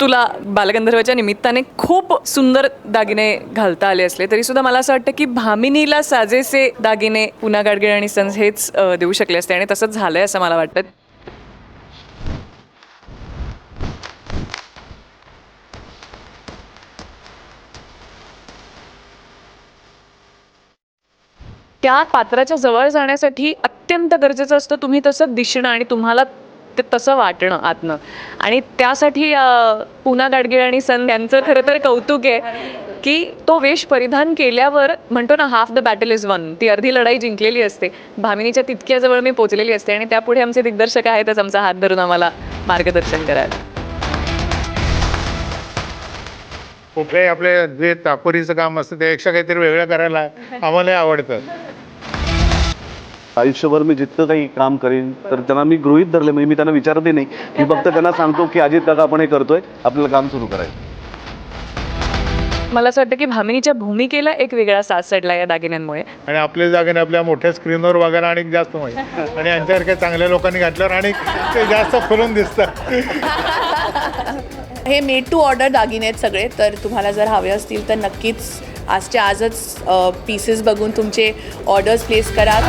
तुला बालगंधर्वच्या निमित्ताने खूप सुंदर दागिने घालता आले असले तरी सुद्धा मला असं वाटतं की भामिनीला साजेसे दागिने पुन्हा गाडगीळ आणि सन्स हेच देऊ शकले असते आणि तसंच झालंय असं मला वाटतं. त्या पात्राच्या जवळ जाण्यासाठी अत्यंत गरजेचं असतं तुम्ही तसं दिसणं आणि तुम्हाला ते तसं वाटणं आतनं. आणि त्यासाठी पुना गाडगीळ आणि सन यांचं खरं तर कौतुक आहे की तो वेश परिधान केल्यावर म्हणतो ना half the battle is won ती अर्धी लढाई जिंकलेली असते. भामिनीच्या तितक्या जवळ मी पोचलेली असते आणि त्यापुढे आमचे दिग्दर्शक आहेतच आमचा हात धरून आम्हाला मार्गदर्शन करायला. कुठल्याही आपले जे तापुरीचं काम असतं त्यापेक्षा काहीतरी वेगळं करायला आम्हाला आवडतं. आयुष्यभर मी जितकं काही काम करेन तर त्यांना मी गृहित धरले म्हणजे मी त्यांना विचारते नाही. मी फक्त त्यांना सांगतो की अजित काका आपण हे करतोय आपल्याला काम सुरू करायचं. मला असं वाटतं की भामिनीच्या भूमिकेला एक वेगळा साथ चढला या दागिन्यांमुळे. आणि आपल्या जागेने आपल्या मोठ्या स्क्रीनवर बघायला आणि जास्त माहिती. आणि यांच्यासारख्या चांगल्या लोकांनी घातल्यावर आणि ते जास्त खुलून दिसतं हे मेड टू ऑर्डर दागिने आहेत सगळे तर तुम्हाला जर हवे असतील तर नक्कीच आजच्या आजच पीसेस बघून तुमचे ऑर्डर्स प्लेस करा.